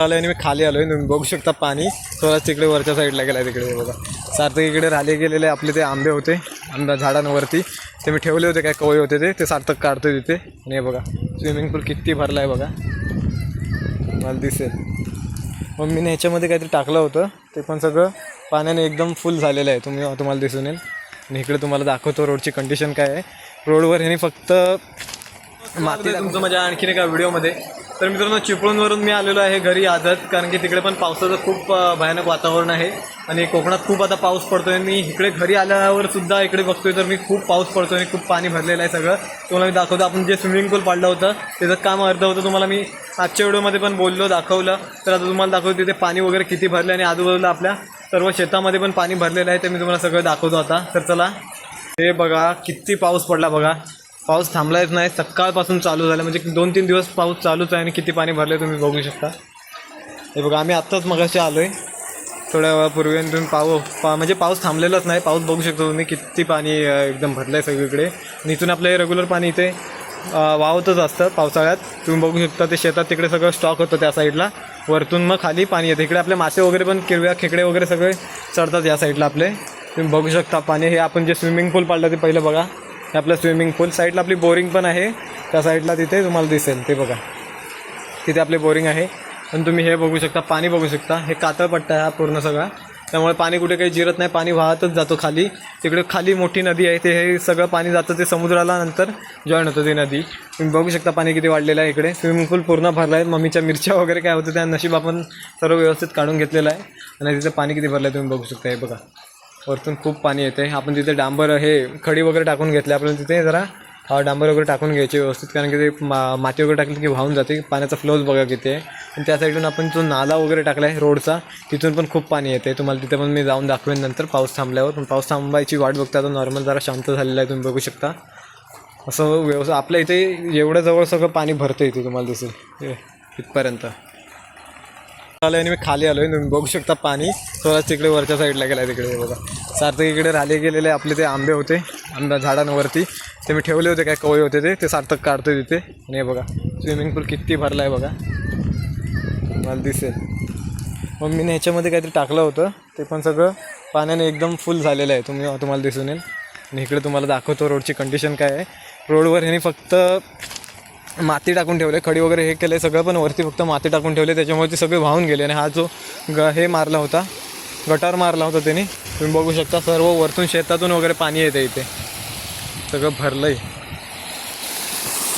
आलोय आणि मी खाली आलोय. तुम्ही बघू शकता पाणी. थोडाच तिकडे वरच्या साईडला गेलाय तिकडे बघा. सार्थक इकडे राहिले गेलेले आपले ते आंबे होते आंब्या झाडांवरती. ते मी ठेवले होते काय कवळे होते ते. ते सार्थक काढतोय तिथे. आणि हे बघा स्विमिंग पूल किती भरला आहे बघा. मला दिसेल. मग मी ह्याच्यामध्ये काहीतरी टाकलं होतं. ते पण सगळं पाण्याने एकदम फुल झालेलं आहे. तुम्ही तुम्हाला दिसून येईल. आणि इकडे तुम्हाला दाखवतो रोडची कंडिशन काय आहे. रोडवर ह्याने फक्त माती तुमचं माझ्या आणखीन एका व्हिडिओमध्ये तर मित्रांनो चिपळूणवरून मी आलेलो आहे घरी आजच कारण की तिकडे पण पावसाचं खूप भयानक वातावरण आहे. आणि कोकणात खूप आता पाऊस पडतोय. मी इकडे घरी आल्यावर सुद्धा इकडे बघतोय तर मी खूप पाऊस पडतोय आणि खूप पाणी भरलेलं आहे सगळं. तुम्हाला मी दाखवतो. आपण जे स्विमिंग पूल पाडलं होतं त्याचं काम अर्ध होतं. तुम्हाला मी आजच्या व्हिडिओमध्ये पण बोललो दाखवलं. तर आता तुम्हाला दाखवतो तिथे पाणी वगैरे किती भरलं आणि आजूबाजूला आपल्या सर्व शेतामध्ये पण पाणी भरलेलं आहे. ते मी तुम्हाला सगळं दाखवतो आता. तर चला हे बघा किती पाऊस पडला बघा. पाऊस थांबलायच नाही. सकाळपासून चालू झाला. म्हणजे दोन तीन दिवस पाऊस चालूच आहे आणि किती पाणी भरले तुम्ही बघू शकता. हे बघा आम्ही आत्ताच मगाशी आलो आहे थोड्या वेळापूर्वी आणि तुम्ही पाऊ पा म्हणजे पाऊस थांबलेलाच नाही. पाऊस बघू शकता तुम्ही किती पाणी एकदम भरलं आहे सगळीकडे. आणि इथून आपलं रेग्युलर पाणी इथे वावतच वाहतच असतं पावसाळ्यात. तुम्ही बघू शकता ते शेतात तिकडे सगळं स्टॉक होतं त्या साईडला वरतून मग खाली पाणी येतं. इकडे आपले मासे वगैरे पण किरव्या खेकडे वगैरे सगळे चढतात या साईडला आपले. तुम्ही बघू शकता पाणी. हे आपण जे स्विमिंग पूल पाडलं ते पहिलं बघा. आपलं स्विमिंग पूल साईडला आपली बोरिंग पण आहे. त्या साईडला तिथे तुम्हाला दिसेल. ते बघा. तिथे आपले बोरिंग आहे. पण तुम्ही हे बघू शकता पाणी बघू शकता. हे कातळ पट्टा आहे हा पूर्ण सगळा. त्यामुळे पाणी कुठे काही जिरत नाही पाणी वाहतच जातो खाली. तिकडे खाली मोठी नदी आहे. ते हे सगळं पाणी जातं ते समुद्राला नंतर जॉईन होतं ती नदी. तुम्ही बघू शकता पाणी किती वाढलेलं आहे इकडे. स्विमिंग पूल पूर्ण भरला आहे. मम्मीच्या मिरच्या वगैरे काय होतं त्या नशीब आपण सर्व व्यवस्थित काढून घेतलेलं आहे. आणि तिथं पाणी किती भरलं आहे तुम्ही बघू शकता. हे बघा. वरतून खूप पाणी येते आपण तिथे डांबर हे खडी वगैरे टाकून घेतले. आपण तिथे जरा डांबर वगैरे टाकून घ्यायचे व्यवस्थित कारण की ते मा माती वगैरे टाकली की वाहून जाते. पाण्याचा फ्लोज बघा किती आहे. आणि त्या साईडून आपण जो नाला वगैरे टाकला आहे रोडचा तिथून पण खूप पाणी येते तुम्हाला तिथे पण मी जाऊन दाखवेन नंतर पाऊस थांबल्यावर. पण पाऊस थांबायची वाट बघता तर नॉर्मल जरा शांत झालेलं आहे तुम्ही बघू शकता. असं व्यवस्था आपल्या इथे एवढं जवळ सगळं पाणी भरतं इथे तुम्हाला दिसेल. इथपर्यंत. आलो आणि मी खाली आलोय. तुम्ही बघू शकता पाणी. थोडा तिकडे वरच्या साईडला गेला तिकडे बघा. सार्थक इकडे राहिले गेलेले आपले ते आंबे होते. आंब्या झाडांवरती. ते मी ठेवले होते काय कवळे होते ते. ते सार्थक काढतोय तिथे. आणि हे बघा स्विमिंग पूल किती भरला आहे बघा. मला दिसेल. मग मी ह्याच्यामध्ये काहीतरी टाकलं होतं. ते पण सगळं पाण्याने एकदम फुल झालेलं आहे. तुम्ही तुम्हाला दिसून येईल. आणि इकडे तुम्हाला दाखवतो रोडची कंडिशन काय आहे. रोडवर ह्याने फक्त माती टाकून ठेवले खडी वगैरे हे केले सगळं पण वरती फक्त माती टाकून ठेवले त्याच्यामुळे ते सगळे वाहून गेले. आणि हा जो ग हे मारला होता गटार मारला होता त्यांनी तुम्ही बघू शकता सर्व वरतून शेतातून वगैरे पाणी येते इथे. सगळं भरलंय.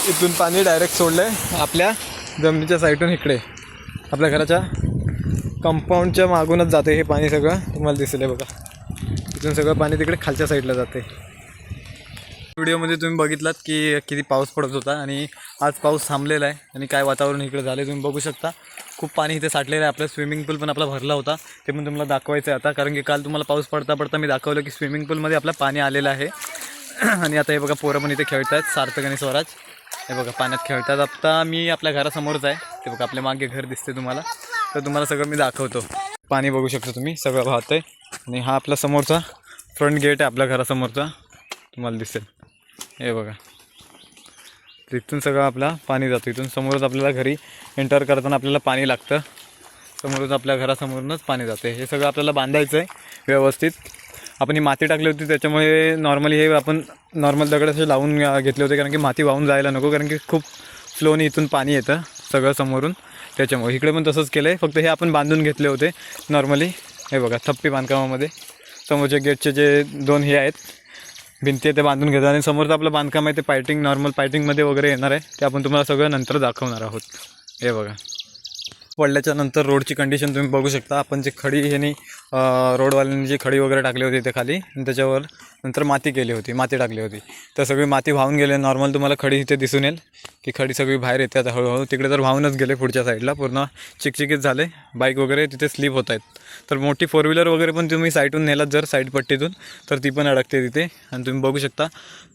इथून पाणी डायरेक्ट सोडलंय आपल्या जमिनीच्या साईडून इकडे. आपल्या घराच्या कंपाऊंडच्या मागूनच जाते हे पाणी सगळं. तुम्हाला दिसलं आहे बघा. इथून सगळं पाणी तिकडे खालच्या साईडला जाते. व्हिडिओमध्ये तुम्ही बघितलात की किती पाऊस पडत होता आणि आज पाऊस थांबलेला आहे आणि काय वातावरण इकडे झालं तुम्ही बघू शकता. खूप पाणी इथे साठलेलं आहे. आपलं स्विमिंग पूल पण आपला भरला होता. ते पण तुम्हाला दाखवायचं आहे आता. कारण की काल तुम्हाला पाऊस पडता पडता मी दाखवलं की स्विमिंग पूलमध्ये आपलं पाणी आलेलं आहे. आणि आता हे बघा पोरं पण इथे खेळत आहेत सार्थक आणि स्वराज. हे बघा पाण्यात खेळतात. आता मी आपल्या घरासमोरच आहे. ते बघा आपल्या मागे घर दिसते तुम्हाला. तर तुम्हाला सगळं मी दाखवतो. पाणी बघू शकता तुम्ही. सगळं वाहत आहे आणि हा आपला समोरचा फ्रंट गेट आहे आपल्या घरासमोरचा. तुम्हाला दिसेल. हे बघा. तिथून सगळं आपला पाणी जातं. इथून समोरच आपल्याला घरी एंटर करताना आपल्याला पाणी लागतं. समोरच आपल्या घरासमोरूनच पाणी जाते. हे सगळं आपल्याला बांधायचं आहे व्यवस्थित. आपण ही माती टाकली होती त्याच्यामुळे नॉर्मली हे आपण नॉर्मल दगड असे लावून घेतले होते कारण की माती वाहून जायला नको कारण की खूप फ्लोने इथून पाणी येतं सगळं समोरून. त्याच्यामुळे इकडे पण तसंच केलं आहे फक्त हे आपण बांधून घेतले होते नॉर्मली हे बघा थप्पी बांधकामामध्ये. समोरच्या गेटचे जे दोन हे आहेत भिंती आहे ते बांधून घेतात आणि समोरचं आपलं बांधकाम आहे ते पायटिंग नॉर्मल पायटिंगमध्ये वगैरे येणार आहे. ते आपण तुम्हाला सगळं नंतर दाखवणार आहोत. हे बघा. पडल्याच्या नंतर रोडची कंडिशन तुम्ही बघू शकता. आपण जे खडी ह्यानी रोडवाल्यांनी जी खडी वगैरे टाकली होती ते खाली आणि त्याच्यावर नंतर माती केली होती माती टाकली होती. तर सगळी माती वाहून गेले नॉर्मल तुम्हाला खडी इथे दिसून येईल की खडी सगळी बाहेर येते. आता हळूहळू तिकडे तर वाहूनच गेले पुढच्या साईडला पूर्ण चिकचिकीत झाले बाईक वगैरे तिथे स्लिप होत आहेत. तर मोठी फोर व्हीलर वगैरे पण तुम्ही साईडून नेलात जर साईड पट्टीतून तर ती पण अडकते तिथे. आणि तुम्ही बघू शकता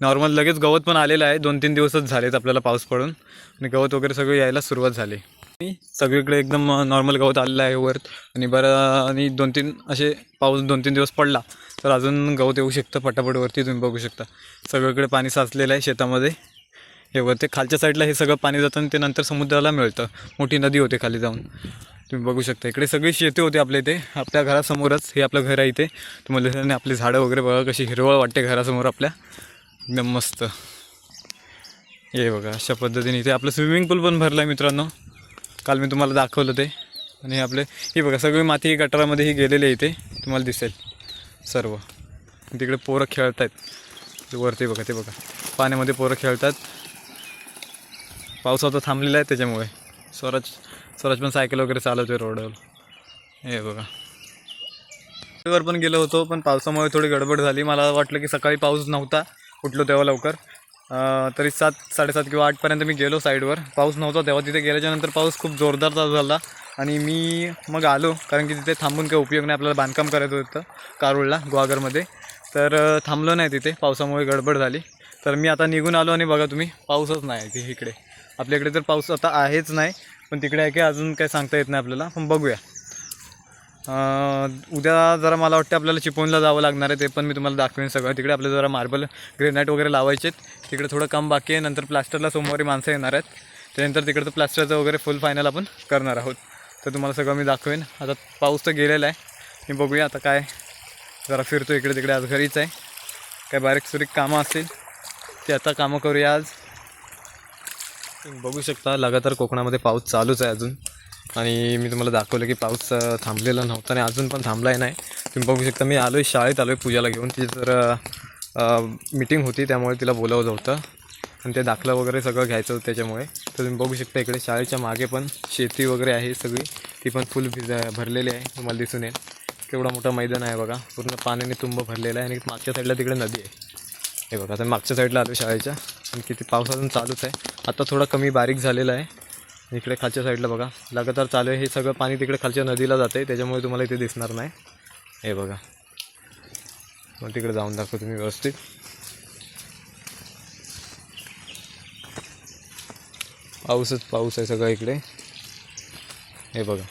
नॉर्मल लगेच गवत पण आलेलं आहे. दोन तीन दिवसच झालेत आपल्याला पाऊस पडून. आणि गवत वगैरे सगळं यायला सुरुवात झाली. सगळीकडे एकदम नॉर्मल गवत आलेलं आहे वर आणि बरं आणि दोन तीन असे पाऊस दोन तीन दिवस पडला तर अजून गवत येऊ शकतं पटापटवरती तुम्ही बघू शकता. सगळीकडे पाणी साचलेलं आहे शेतामध्ये. हे वर ते खालच्या साईडला हे सगळं पाणी जातं आणि ते नंतर समुद्राला मिळतं. मोठी नदी होते खाली जाऊन. तुम्ही बघू शकता इकडे सगळी शेती होती आपल्या इथे. आपल्या घरासमोरच हे आपलं घर आहे इथे. तुम्हाला आपली झाडं वगैरे बघा कशी हिरवळ वाटते घरासमोर आपल्या. एकदम मस्त. हे बघा अशा पद्धतीने इथे आपलं स्विमिंग पूल पण भरलं आहे मित्रांनो. काल मी तुम्हाला दाखवलं ते. आणि हे आपले ही बघा सगळी माती गटारामध्ये ही गेलेली आहे इथे. तुम्हाला दिसेल. सर्व. तिकडे पोरं खेळत आहेत वरती बघा ते बघा. पाण्यामध्ये पोरं खेळतात. पाऊस आता थांबलेला आहे त्याच्यामुळे. स्वराज स्वराज पण सायकल वगैरे चालवतोय रोडवर. हे बघा. वर पण गेलो होतो पण पावसामुळे थोडी गडबड झाली. मला वाटलं की सकाळी पाऊस नव्हता. उठलो तेव्हा लवकर. तरी सात साडेसात किंवा आठपर्यंत मी गेलो साईडवर. पाऊस नव्हता तेव्हा तिथे गेल्याच्यानंतर पाऊस खूप जोरदार चालू झाला. आणि मी मग आलो कारण की तिथे थांबून काही उपयोग नाही आपल्याला बांधकाम करायचं होतं कारुळला गुहागरमध्ये तर थांबलो नाही तिथे पावसामुळे गडबड झाली. तर मी आता निघून आलो आणि बघा तुम्ही पाऊसच नाही तिथे इकडे. आपल्याकडे तर पाऊस आता आहेच नाही पण तिकडे आहे की अजून काही सांगता येत नाही आपल्याला पण बघूया. उद्या जरा मला वाटतं आपल्याला चिपळूणला जावं लागणार आहे ते पण मी तुम्हाला दाखवेन सगळं. तिकडे आपलं जरा मार्बल ग्रेनाईट वगैरे लावायचे आहेत तिकडे थोडं काम बाकी आहे नंतर प्लास्टरला सोमवारी माणसं येणार आहेत. त्यानंतर तिकडचं प्लास्टरचं वगैरे फुल फायनल आपण करणार आहोत. तर तुम्हाला सगळं मी दाखवेन. आता पाऊस तर गेलेला आहे. मी बघूया आता काय जरा फिरतो इकडे तिकडे. आज घरीच आहे. काय बारीक सुरीक कामं असतील ते आता कामं करूया आज. तुम्ही बघू शकता लगातार कोकणामध्ये पाऊस चालूच आहे अजून. आणि मी तुम्हाला दाखवलं की पाऊस थांबलेला नव्हता आणि अजून पण थांबला आहे नाही. तुम्ही बघू शकता मी आलो आहे शाळेत आलो आहे पूजाला घेऊन. ती तर मीटिंग होती त्यामुळे तिला बोलावलं होतं. आणि ते दाखलं वगैरे सगळं घ्यायचं होतं त्याच्यामुळे. तर तुम्ही बघू शकता इकडे शाळेच्या मागे पण शेती वगैरे आहे सगळी. ती पण फुल भिज भरलेली आहे तुम्हाला दिसून येईल. केवढा मोठा मैदान आहे बघा. पूर्ण पाण्याने तुंब भरलेला आहे आणि मागच्या साईडला तिकडे नदी आहे. हे बघा आता मागच्या साईडला आलो शाळेच्या. आणि किती पाऊस अजून चालूच आहे. आता थोडा कमी बारीक झालेला आहे. इकडे खालच्या साईडला बघा. लगातार चालू आहे. हे सगळं पाणी तिकडे खालच्या नदीला जाते त्याच्यामुळे तुम्हाला इथे दिसणार नाही. हे बघा. मग तिकडे जाऊन दाखव तुम्ही व्यवस्थित. पाऊसच पाऊस आहे सगळं इकडे. हे बघा.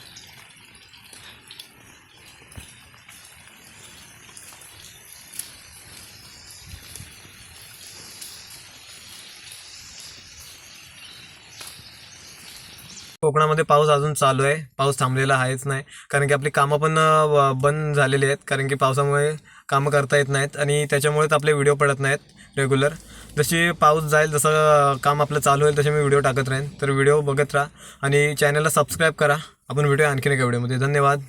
कोकणामध्ये पाऊस अजून चालू आहे. पाऊस थांबलेला आहेच नाही. कारण की आपली कामं पण व- बंद झालेली आहेत. कारण की पावसामुळे कामं करता येत नाहीत आणि त्याच्यामुळेच आपले व्हिडिओ पडत नाहीत रेग्युलर जशी पाऊस जाईल जसं काम आपलं चालू होईल तसे मी व्हिडिओ टाकत राहीन. तर व्हिडिओ बघत राहा आणि चॅनलला सबस्क्राईब करा. आपण व्हिडिओ आणखीन एका व्हिडिओमध्ये धन्यवाद.